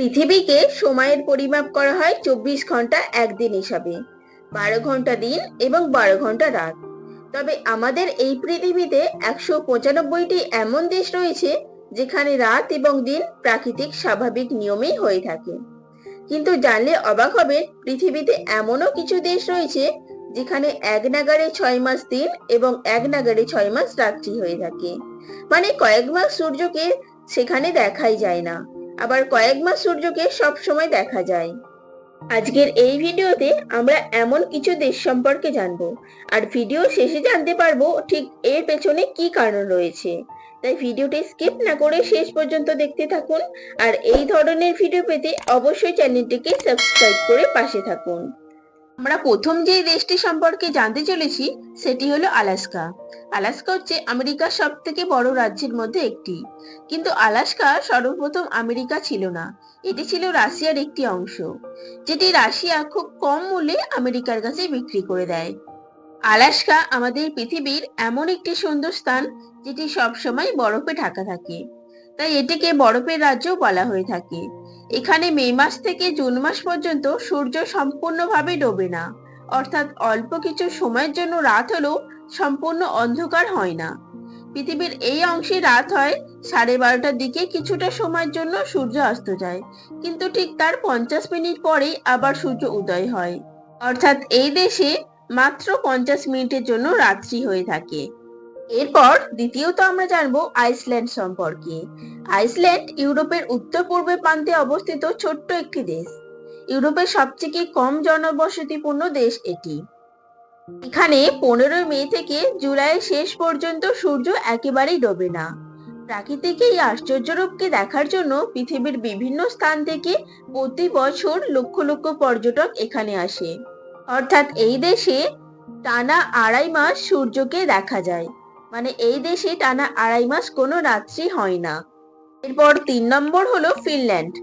পৃথিবীকে সময়ের পরিমাপ করা হয় চব্বিশ ঘণ্টা একদিন হিসাবে। বারো ঘণ্টা দিন এবং বারো ঘণ্টা রাত। তবে আমাদের এই পৃথিবীতে একশো পঁচানব্বইটি এমন দেশ রয়েছে যেখানে রাত এবং দিন প্রাকৃতিক স্বাভাবিক নিয়মেই হয়ে থাকে। কিন্তু জানলে অবাক হবে পৃথিবীতে এমনও কিছু দেশ রয়েছে যেখানে এক নাগারে ছয় মাস দিন এবং এক নাগারে ছয় মাস রাত্রি হয়ে থাকে। মানে কয়েক মাস সূর্যকে সেখানে দেখাই যায় না। আবার কয়েক মাস সূর্যকে সব সময় দেখা যায়। আজকের এই ভিডিওতে আমরা এমন কিছু দেশ সম্পর্কে জানব। আর ভিডিও শেষে জানতে পারব ঠিক এর পেছনে কি কারণ রয়েছে। তাই ভিডিওটি স্কিপ না করে শেষ পর্যন্ত দেখতে থাকুন। আর এই ধরনের ভিডিও পেতে অবশ্যই চ্যানেলটিকে সাবস্ক্রাইব করে পাশে থাকুন। আমরা প্রথম যে দেশটি সম্পর্কে জানতে চলেছি, সেটি হলো আলাস্কা। আলাস্কা হচ্ছে আমেরিকার সব থেকে বড় রাজ্যের মধ্যে একটি। কিন্তু আলাস্কা সর্বপ্রথম আমেরিকা ছিল না। এটি ছিল রাশিয়ার একটি অংশ, যেটি রাশিয়া খুব কম মূল্যে আমেরিকার কাছে বিক্রি করে দেয়। আলাস্কা আমাদের পৃথিবীর এমন একটি সুন্দর স্থান, যেটি সবসময় বরফে ঢাকা থাকে। তাই এটিকে বরফের রাজ্যও বলা হয়ে থাকে। এখানে মে মাস থেকে জুন মাস পর্যন্ত সূর্য সম্পূর্ণভাবে ডোবে না। অর্থাৎ অল্প কিছু সময়ের জন্য রাত হলেও সম্পূর্ণ অন্ধকার হয় না। পৃথিবীর এই অংশে রাত হয়, সাড়ে বারোটার দিকে কিছুটা সময়ের জন্য সূর্য অস্ত যায়, কিন্তু ঠিক তার পঞ্চাশ মিনিট পরেই আবার সূর্য উদয় হয়। অর্থাৎ এই দেশে মাত্র পঞ্চাশ মিনিটের জন্য রাত্রি হয়ে থাকে। এরপর দ্বিতীয়ত আমরা জানব আইসল্যান্ড সম্পর্কে। আইসল্যান্ড ইউরোপের উত্তর পূর্বে প্রান্তে অবস্থিত ছোট্ট একটি দেশ। ইউরোপের সবথেকে কম জনবসতিপূর্ণ দেশ এটি। এখানে পনেরোই মে থেকে জুলাইয়ের শেষ পর্যন্ত সূর্য একেবারেই ডোবে না। প্রাকৃতিক এই আশ্চর্যরূপকে দেখার জন্য পৃথিবীর বিভিন্ন স্থান থেকে প্রতি বছর লক্ষ লক্ষ পর্যটক এখানে আসে। অর্থাৎ এই দেশে টানা আড়াই মাস সূর্যকে দেখা যায়। মানে এই দেশে টানা আড়াই মাস কোনো রাত্রি হয় না। এরপর তিন নম্বর হলো ফিনল্যান্ড।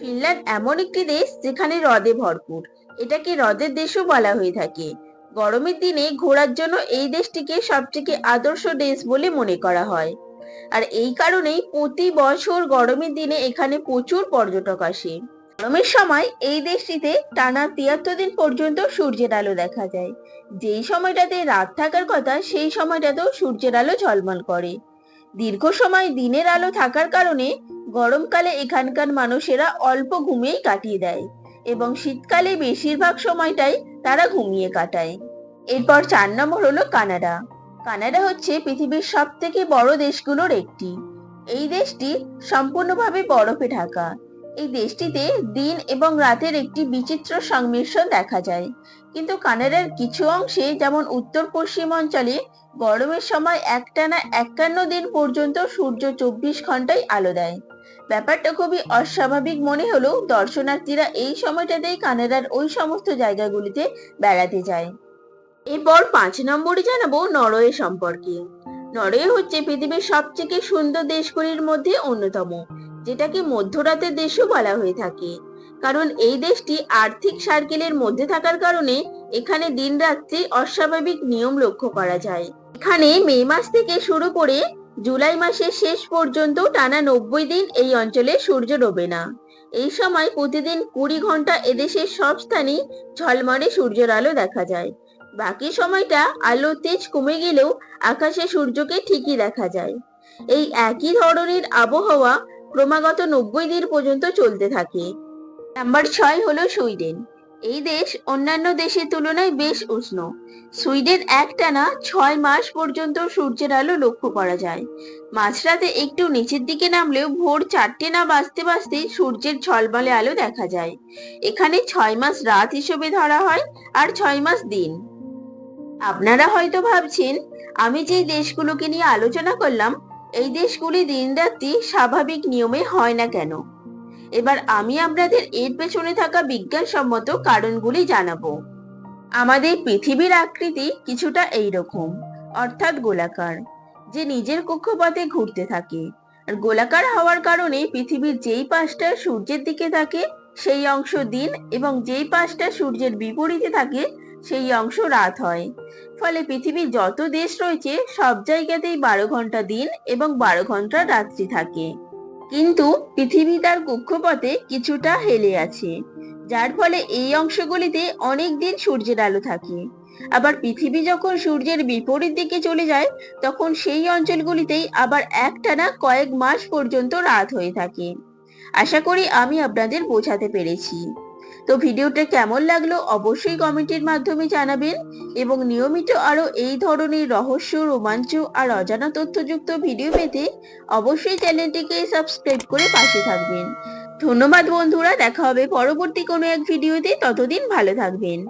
ফিনল্যান্ড এমন একটি দেশ যেখানে হ্রদে ভরপুর। এটাকে হ্রদের দেশও বলা হয়ে থাকে। গরমের দিনে ঘোরার জন্য এই দেশটিকে সবথেকে আদর্শ দেশ বলে মনে করা হয়। আর এই কারণেই প্রতি বছর গরমের দিনে এখানে প্রচুর পর্যটক আসে। গরমের সময় এই দেশটিতে টানা তিয়াত্তর দিন পর্যন্ত সূর্যের আলো দেখা যায়। যেই সময়টাতে রাত থাকার কথা, সেই সময়টাতেও সূর্যের আলো ঝলমল করে। দীর্ঘ সময় দিনের আলো থাকার কারণে গরমকালে এখানকার মানুষেরা অল্প ঘুমেই কাটিয়ে দেয়। এবং শীতকালে বেশিরভাগ সময়টাই তারা ঘুমিয়ে কাটায়। এরপর চার নম্বর হলো কানাডা। কানাডা হচ্ছে পৃথিবীর সব থেকে বড় দেশগুলোর একটি। এই দেশটি সম্পূর্ণভাবে বরফে ঢাকা। এই দেশটিতে দিন এবং রাতের একটি বিচিত্র সংমিশ্রণ দেখা যায়। কিন্তু কানাডার কিছু অংশে যেমন উত্তর পশ্চিম অঞ্চলে গরমের সময় একটানা একান্ন দিন পর্যন্ত সূর্য চব্বিশ ঘন্টায় আলো দেয়। ব্যাপারটা খুবই অস্বাভাবিক মনে হলেও দর্শনার্থীরা এই সময়টাতেই কানাডার ওই সমস্ত জায়গাগুলিতে বেড়াতে যায়। এরপর পাঁচ নম্বরে জানাব নরওয়ে সম্পর্কে। নরওয়ে হচ্ছে পৃথিবীর সবথেকে সুন্দর দেশগুলির মধ্যে অন্যতম, যেটাকে মধ্যরাতের দেশও বলা হয়ে থাকে। কারণ এই দেশটি আর্থিক সার্কেলের মধ্যে থাকার কারণে এখানে দিন রাত্রি অস্বাভাবিক নিয়ম লক্ষ্য করা যায়। এখানে মে মাস থেকে শুরু করে জুলাই মাসের শেষ পর্যন্ত টানা নব্বই দিন এই অঞ্চলে সূর্য ডোবে না। এই সময় প্রতিদিন কুড়ি ঘণ্টা এদেশের সব স্থানেই ঝলমলে সূর্যের আলো দেখা যায়। বাকি সময়টা আলোর তেজ কমে গেলেও আকাশে সূর্যকে ঠিকই দেখা যায়। এই একই ধরনের আবহাওয়া ক্রমাগত নব্বই দিন পর্যন্ত চলতে থাকে। নাম্বার ছয় হলো সুইডেন। এই দেশ অন্যান্য দেশের তুলনায় বেশ উষ্ণ। সুইডেন একটানা ছয় মাস পর্যন্ত সূর্যের আলো লক্ষ্য করা যায়। মাঝরাতে একটু নিচের দিকে নামলেও ভোর চারটে না বাজতে বাজতে সূর্যের ঝলমলে আলো দেখা যায়। এখানে ছয় মাস রাত হিসেবে ধরা হয় আর ছয় মাস দিন। আপনারা হয়তো ভাবছেন, আমি যে দেশগুলোকে নিয়ে আলোচনা করলাম, এই দেশগুলি দিন রাত্রি স্বাভাবিক নিয়মে হয় না কেন? এবার আমি আপনাদের এর পেছনে থাকা বিজ্ঞানসম্মত কারণগুলি জানাব। আমাদের পৃথিবীর আকৃতি কিছুটা এইরকম, অর্থাৎ গোলাকার, যে নিজের কক্ষপথে ঘুরতে থাকে। আর গোলাকার হওয়ার কারণে পৃথিবীর যেই পাশটা সূর্যের দিকে থাকে, সেই অংশ দিন এবং যেই পাশটা সূর্যের বিপরীতে থাকে, সেই অংশ রাত হয়। ফলে পৃথিবীর যত দেশ রয়েছে, সব জায়গাতেই বারো ঘণ্টা দিন এবং বারো ঘণ্টা রাত্রি থাকে। কিন্তু পৃথিবী তার কক্ষপথে কিছুটা হেলে আছে, যার ফলে এই অংশগুলিতে অনেক দিন সূর্যের আলো থাকে। আবার পৃথিবী যখন সূর্যের বিপরীত দিকে চলে যায়, তখন সেই অঞ্চলগুলিতেই আবার একটানা কয়েক মাস পর্যন্ত রাত হয়ে থাকে। আশা করি আমি আপনাদের বোঝাতে পেরেছি। তো ভিডিওটা কেমন লাগল অবশ্যই কমেন্টের মাধ্যমে জানাবেন এবং নিয়মিত আরও এই ধরনের রহস্য, রোমাঞ্চ আর অজানা তথ্যযুক্ত ভিডিও পেতে অবশ্যই চ্যানেলটিকে সাবস্ক্রাইব করে পাশে থাকবেন। ধন্যবাদ বন্ধুরা, দেখা হবে পরবর্তী কোনো এক ভিডিওতে, ততদিন ভালো থাকবেন।